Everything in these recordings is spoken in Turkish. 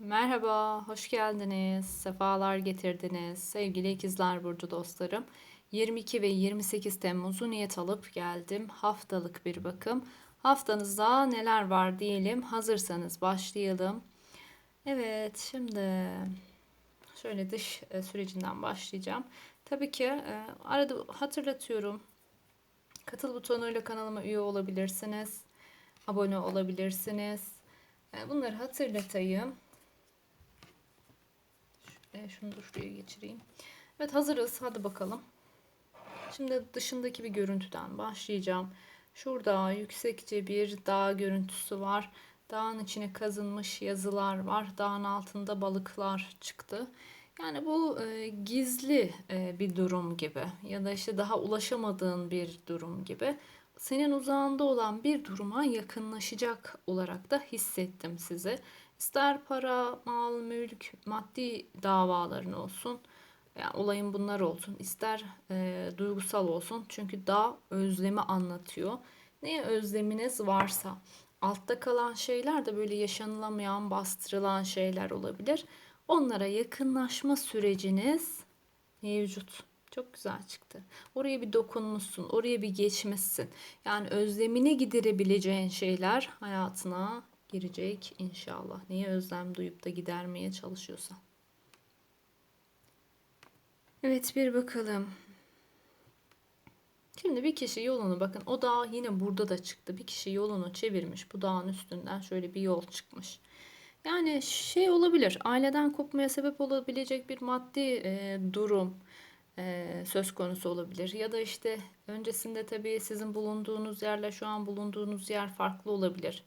Merhaba, hoş geldiniz. Sefalar getirdiniz. Sevgili ikizler burcu dostlarım. 22 ve 28 Temmuz'u niyet alıp geldim. Haftalık bir bakım. Haftanızda neler var diyelim. Hazırsanız başlayalım. Evet, şimdi şöyle dış e, sürecinden başlayacağım. Tabii ki e, arada hatırlatıyorum. Katıl butonuyla kanalıma üye olabilirsiniz. Abone olabilirsiniz. E, Bunları hatırlatayım. E, şunu da şuraya geçireyim. Evet hazırız. Hadi bakalım. Şimdi dışındaki bir görüntüden başlayacağım. Şurada yüksekçe bir dağ görüntüsü var. Dağın içine kazınmış yazılar var. Dağın altında balıklar çıktı. Yani bu e, gizli e, bir durum gibi ya da işte daha ulaşamadığın bir durum gibi. Senin uzağında olan bir duruma yakınlaşacak olarak da hissettim sizi. İster para, mal, mülk, maddi davaların olsun. Yani olayın bunlar olsun. İster e, duygusal olsun. Çünkü dağ özlemi anlatıyor. Neye özleminiz varsa. Altta kalan şeyler de böyle yaşanılamayan, bastırılan şeyler olabilir. Onlara yakınlaşma süreciniz mevcut. Çok güzel çıktı. Oraya bir dokunmuşsun, oraya bir geçmişsin. Yani özlemini giderebileceğin şeyler hayatına girecek inşallah. Neye özlem duyup da gidermeye çalışıyorsan. Evet bir bakalım. Şimdi bir kişi yolunu bakın o dağ yine burada da çıktı. Bir kişi yolunu çevirmiş. Bu dağın üstünden şöyle bir yol çıkmış. Yani şey olabilir. Aileden kopmaya sebep olabilecek bir maddi e, durum e, söz konusu olabilir. Ya da işte öncesinde tabii sizin bulunduğunuz yerle şu an bulunduğunuz yer farklı olabilir.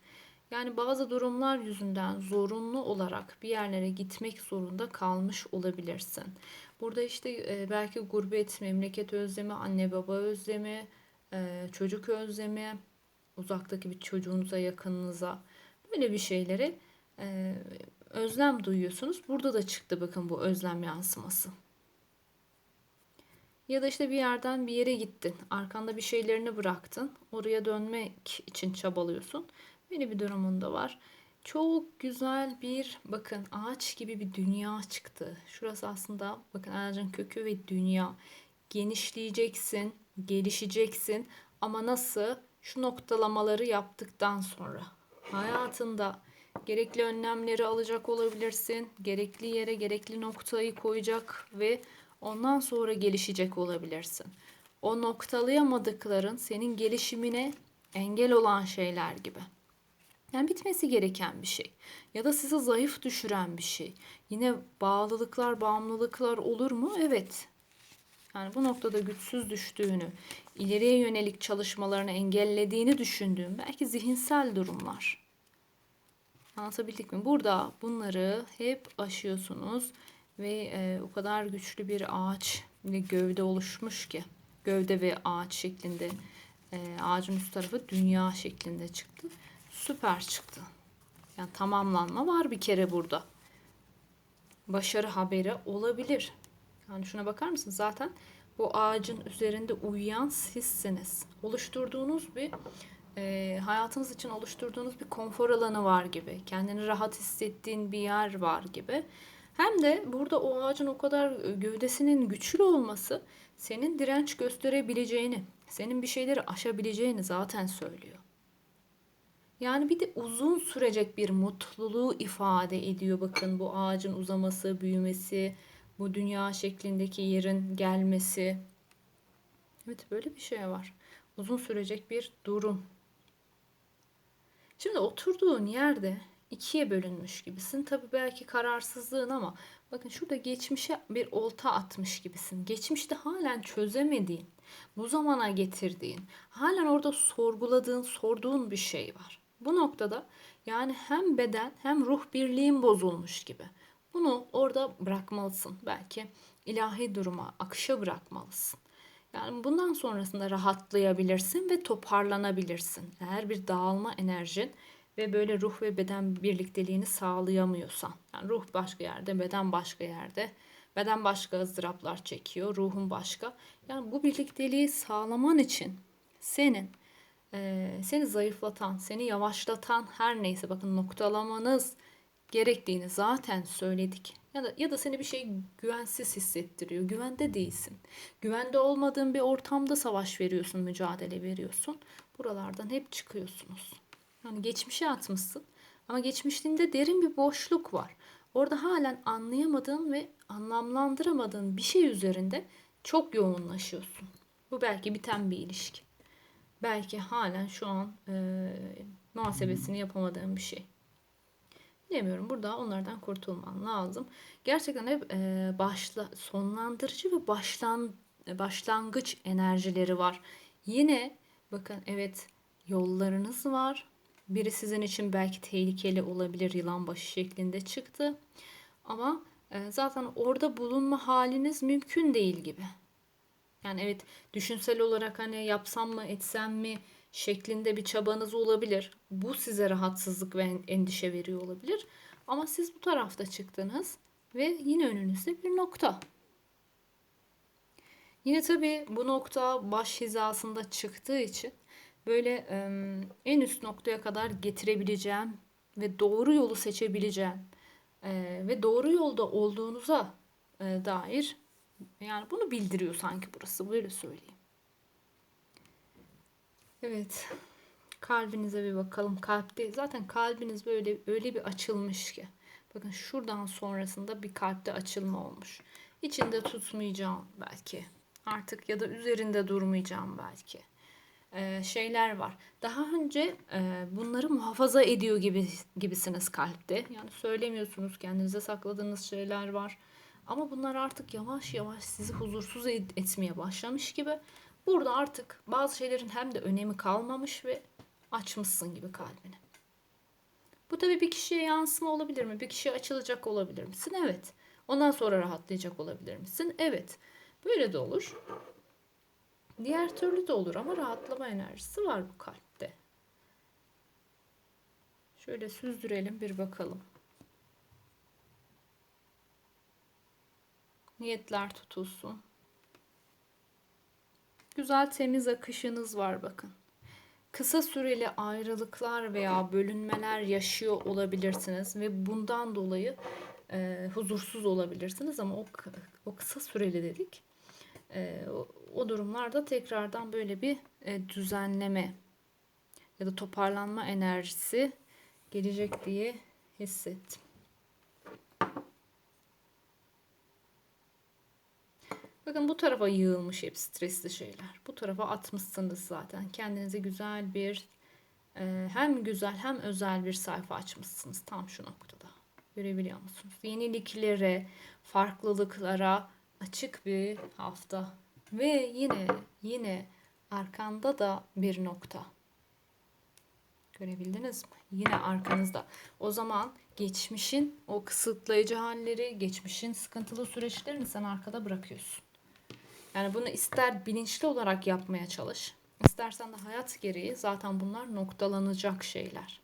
Yani bazı durumlar yüzünden zorunlu olarak bir yerlere gitmek zorunda kalmış olabilirsin. Burada işte e, belki gurbet, memleket özlemi, anne baba özlemi, e, çocuk özlemi, uzaktaki bir çocuğunuza, yakınınıza böyle bir şeyleri e, özlem duyuyorsunuz. Burada da çıktı bakın bu özlem yansıması. Ya da işte bir yerden bir yere gittin. Arkanda bir şeylerini bıraktın. Oraya dönmek için çabalıyorsun. Böyle bir durumunda var. Çok güzel bir bakın ağaç gibi bir dünya çıktı. Şurası aslında bakın ağacın kökü ve dünya. Genişleyeceksin, gelişeceksin ama nasıl? Şu noktalamaları yaptıktan sonra hayatında gerekli önlemleri alacak olabilirsin. Gerekli yere gerekli noktayı koyacak ve ondan sonra gelişecek olabilirsin. O noktalayamadıkların senin gelişimine engel olan şeyler gibi. Yani bitmesi gereken bir şey. Ya da sizi zayıf düşüren bir şey. Yine bağlılıklar, bağımlılıklar olur mu? Evet. Yani bu noktada güçsüz düştüğünü, ileriye yönelik çalışmalarını engellediğini düşündüğüm belki zihinsel durumlar. Anlatabildik mi? Burada bunları hep aşıyorsunuz ve e, o kadar güçlü bir ağaç ve gövde oluşmuş ki gövde ve ağaç şeklinde e, ağacın üst tarafı dünya şeklinde çıktı süper çıktı. Yani tamamlanma var bir kere burada. Başarı haberi olabilir. Yani şuna bakar mısınız? Zaten bu ağacın üzerinde uyuyan sizsiniz. Oluşturduğunuz bir e, hayatınız için oluşturduğunuz bir konfor alanı var gibi. Kendini rahat hissettiğin bir yer var gibi. Hem de burada o ağacın o kadar gövdesinin güçlü olması senin direnç gösterebileceğini, senin bir şeyleri aşabileceğini zaten söylüyor. Yani bir de uzun sürecek bir mutluluğu ifade ediyor. Bakın bu ağacın uzaması, büyümesi, bu dünya şeklindeki yerin gelmesi. Evet böyle bir şey var. Uzun sürecek bir durum. Şimdi oturduğun yerde ikiye bölünmüş gibisin. Tabii belki kararsızlığın ama bakın şurada geçmişe bir olta atmış gibisin. Geçmişte halen çözemediğin, bu zamana getirdiğin, halen orada sorguladığın, sorduğun bir şey var. Bu noktada yani hem beden hem ruh birliğin bozulmuş gibi. Bunu orada bırakmalısın. Belki ilahi duruma, akışa bırakmalısın. Yani bundan sonrasında rahatlayabilirsin ve toparlanabilirsin. Eğer bir dağılma enerjin ve böyle ruh ve beden birlikteliğini sağlayamıyorsan. Yani ruh başka yerde, beden başka yerde. Beden başka ızdıraplar çekiyor, ruhun başka. Yani bu birlikteliği sağlaman için senin e, seni zayıflatan, seni yavaşlatan her neyse bakın noktalamanız gerektiğini zaten söyledik. Ya da ya da seni bir şey güvensiz hissettiriyor. Güvende değilsin. Güvende olmadığın bir ortamda savaş veriyorsun, mücadele veriyorsun. Buralardan hep çıkıyorsunuz. Yani geçmişe atmışsın. Ama geçmişliğinde derin bir boşluk var. Orada halen anlayamadığın ve anlamlandıramadığın bir şey üzerinde çok yoğunlaşıyorsun. Bu belki biten bir ilişki. Belki halen şu an e, muhasebesini yapamadığın bir şey. Bilemiyorum. Burada onlardan kurtulman lazım. Gerçekten hep e, başla, sonlandırıcı ve başlan, başlangıç enerjileri var. Yine bakın evet yollarınız var. Biri sizin için belki tehlikeli olabilir yılan başı şeklinde çıktı. Ama zaten orada bulunma haliniz mümkün değil gibi. Yani evet düşünsel olarak hani yapsam mı etsem mi şeklinde bir çabanız olabilir. Bu size rahatsızlık ve endişe veriyor olabilir. Ama siz bu tarafta çıktınız ve yine önünüzde bir nokta. Yine tabii bu nokta baş hizasında çıktığı için böyle en üst noktaya kadar getirebileceğim ve doğru yolu seçebileceğim ve doğru yolda olduğunuza dair yani bunu bildiriyor sanki burası böyle söyleyeyim. Evet. Kalbinize bir bakalım. Kalpte zaten kalbiniz böyle öyle bir açılmış ki. Bakın şuradan sonrasında bir kalpte açılma olmuş. İçinde tutmayacağım belki. Artık ya da üzerinde durmayacağım belki. Ee, şeyler var. Daha önce e, bunları muhafaza ediyor gibi gibisiniz kalpte. Yani söylemiyorsunuz, kendinize sakladığınız şeyler var. Ama bunlar artık yavaş yavaş sizi huzursuz etmeye başlamış gibi. Burada artık bazı şeylerin hem de önemi kalmamış ve açmışsın gibi kalbini. Bu tabii bir kişiye yansıma olabilir mi? Bir kişiye açılacak olabilir misin? Evet. Ondan sonra rahatlayacak olabilir misin? Evet. Böyle de olur. Diğer türlü de olur ama rahatlama enerjisi var bu kalpte. Şöyle süzdürelim bir bakalım. Niyetler tutulsun. Güzel temiz akışınız var bakın. Kısa süreli ayrılıklar veya bölünmeler yaşıyor olabilirsiniz ve bundan dolayı e, huzursuz olabilirsiniz ama o, o kısa süreli dedik. E, o, o durumlarda tekrardan böyle bir e, düzenleme ya da toparlanma enerjisi gelecek diye hissettim. Bakın bu tarafa yığılmış hep stresli şeyler. Bu tarafa atmışsınız zaten. Kendinize güzel bir e, hem güzel hem özel bir sayfa açmışsınız tam şu noktada. Görebiliyor musunuz? Yeniliklere, farklılıklara açık bir hafta. Ve yine yine arkanda da bir nokta. Görebildiniz mi? Yine arkanızda. O zaman geçmişin o kısıtlayıcı halleri, geçmişin sıkıntılı süreçlerini sen arkada bırakıyorsun. Yani bunu ister bilinçli olarak yapmaya çalış. İstersen de hayat gereği zaten bunlar noktalanacak şeyler.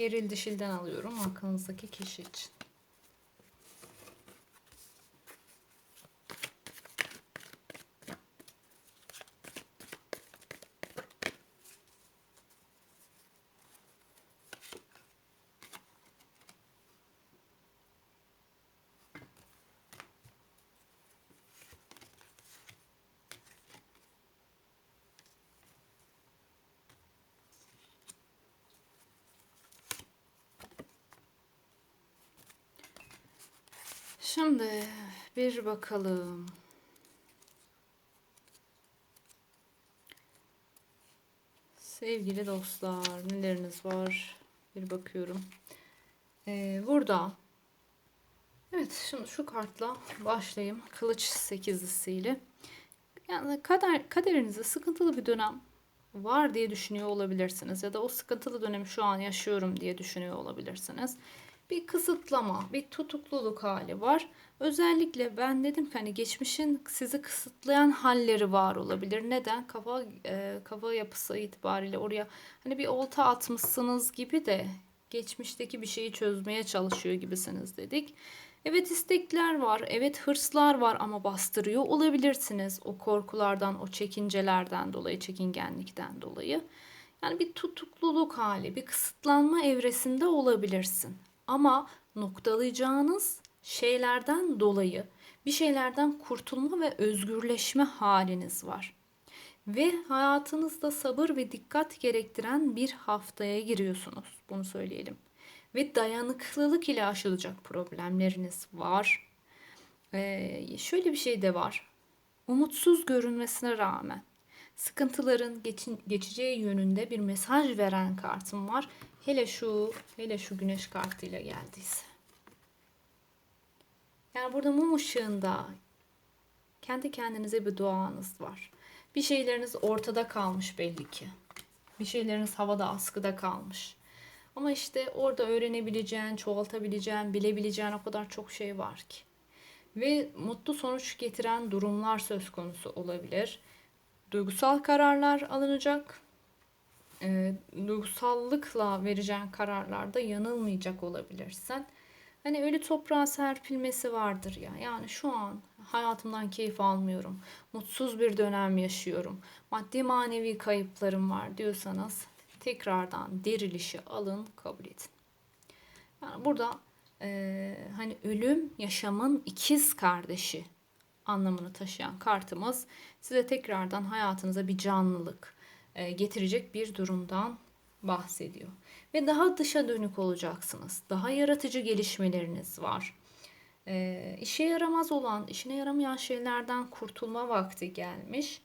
Eril dişilden alıyorum aklınızdaki kişi için. Şimdi bir bakalım. Sevgili dostlar, neleriniz var? Bir bakıyorum. Ee, burada. Evet, şimdi şu kartla başlayayım. Kılıç sekizlisiyle. Yani kader, kaderinizde sıkıntılı bir dönem var diye düşünüyor olabilirsiniz. Ya da o sıkıntılı dönemi şu an yaşıyorum diye düşünüyor olabilirsiniz bir kısıtlama, bir tutukluluk hali var. Özellikle ben dedim ki hani geçmişin sizi kısıtlayan halleri var olabilir. Neden? Kafa e, kafa yapısı itibariyle oraya hani bir olta atmışsınız gibi de geçmişteki bir şeyi çözmeye çalışıyor gibisiniz dedik. Evet istekler var, evet hırslar var ama bastırıyor olabilirsiniz o korkulardan, o çekincelerden dolayı, çekingenlikten dolayı. Yani bir tutukluluk hali, bir kısıtlanma evresinde olabilirsin. Ama noktalayacağınız şeylerden dolayı bir şeylerden kurtulma ve özgürleşme haliniz var. Ve hayatınızda sabır ve dikkat gerektiren bir haftaya giriyorsunuz. Bunu söyleyelim. Ve dayanıklılık ile aşılacak problemleriniz var. Ee, şöyle bir şey de var. Umutsuz görünmesine rağmen sıkıntıların geçin, geçeceği yönünde bir mesaj veren kartım var. Hele şu, hele şu güneş kartıyla geldiyse. Yani burada mum ışığında kendi kendinize bir duanız var. Bir şeyleriniz ortada kalmış belli ki. Bir şeyleriniz havada askıda kalmış. Ama işte orada öğrenebileceğin, çoğaltabileceğin, bilebileceğin o kadar çok şey var ki. Ve mutlu sonuç getiren durumlar söz konusu olabilir. Duygusal kararlar alınacak e, duygusallıkla vereceğin kararlarda yanılmayacak olabilirsin. Hani ölü toprağa serpilmesi vardır ya. Yani şu an hayatımdan keyif almıyorum. Mutsuz bir dönem yaşıyorum. Maddi manevi kayıplarım var diyorsanız tekrardan dirilişi alın, kabul edin. Yani burada e, hani ölüm yaşamın ikiz kardeşi anlamını taşıyan kartımız size tekrardan hayatınıza bir canlılık, getirecek bir durumdan bahsediyor. Ve daha dışa dönük olacaksınız. Daha yaratıcı gelişmeleriniz var. E, işe yaramaz olan, işine yaramayan şeylerden kurtulma vakti gelmiş.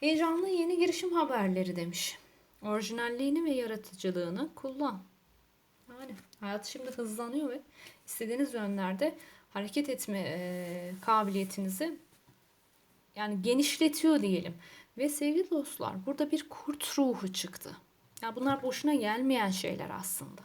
Heyecanlı yeni girişim haberleri demiş. Orijinalliğini ve yaratıcılığını kullan. Yani hayat şimdi hızlanıyor ve istediğiniz yönlerde hareket etme e, kabiliyetinizi yani genişletiyor diyelim. Ve sevgili dostlar burada bir kurt ruhu çıktı. Ya bunlar boşuna gelmeyen şeyler aslında.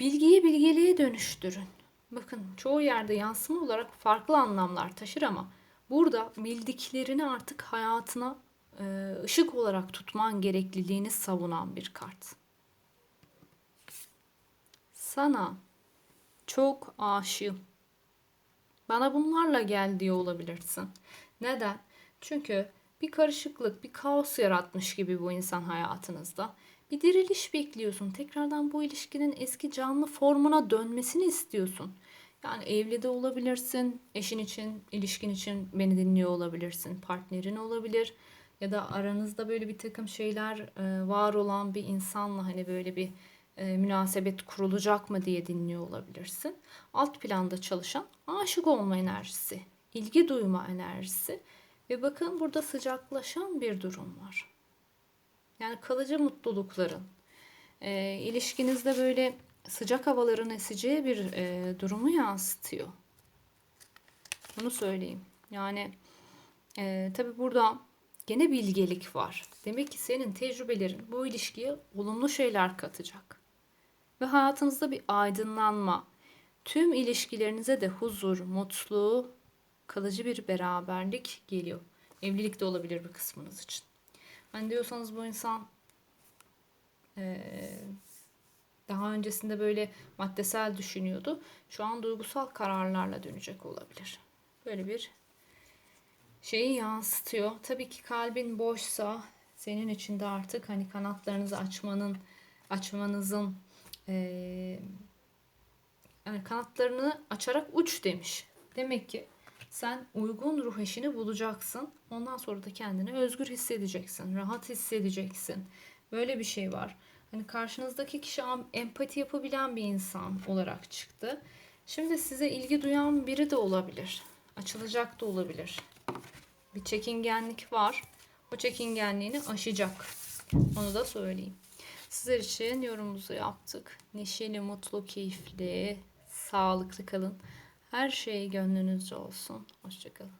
Bilgiyi bilgeliğe dönüştürün. Bakın çoğu yerde yansıma olarak farklı anlamlar taşır ama burada bildiklerini artık hayatına e, ışık olarak tutman gerekliliğini savunan bir kart. Sana çok aşığım. Bana bunlarla gel diye olabilirsin. Neden? Çünkü bir karışıklık, bir kaos yaratmış gibi bu insan hayatınızda. Bir diriliş bekliyorsun. Tekrardan bu ilişkinin eski canlı formuna dönmesini istiyorsun. Yani evli de olabilirsin, eşin için, ilişkin için beni dinliyor olabilirsin, partnerin olabilir ya da aranızda böyle bir takım şeyler e, var olan bir insanla hani böyle bir münasebet kurulacak mı diye dinliyor olabilirsin. Alt planda çalışan aşık olma enerjisi, ilgi duyma enerjisi ve bakın burada sıcaklaşan bir durum var. Yani kalıcı mutlulukların, e, ilişkinizde böyle sıcak havaların eseceği bir e, durumu yansıtıyor. Bunu söyleyeyim. Yani e, tabi burada gene bilgelik var. Demek ki senin tecrübelerin bu ilişkiye olumlu şeyler katacak. Ve hayatınızda bir aydınlanma, tüm ilişkilerinize de huzur, mutlu, kalıcı bir beraberlik geliyor. Evlilik de olabilir bir kısmınız için. Hani diyorsanız bu insan Daha öncesinde böyle maddesel düşünüyordu. Şu an duygusal kararlarla dönecek olabilir. Böyle bir şeyi yansıtıyor. Tabii ki kalbin boşsa senin için de artık hani kanatlarınızı açmanın açmanızın eee, yani kanatlarını açarak uç demiş. Demek ki sen uygun ruh eşini bulacaksın. Ondan sonra da kendini özgür hissedeceksin. Rahat hissedeceksin. Böyle bir şey var. Hani karşınızdaki kişi empati yapabilen bir insan olarak çıktı. Şimdi size ilgi duyan biri de olabilir. Açılacak da olabilir. Bir çekingenlik var. O çekingenliğini aşacak. Onu da söyleyeyim. Sizler için yorumumuzu yaptık. Neşeli, mutlu, keyifli, sağlıklı kalın. Her şey gönlünüzce olsun. Hoşçakalın.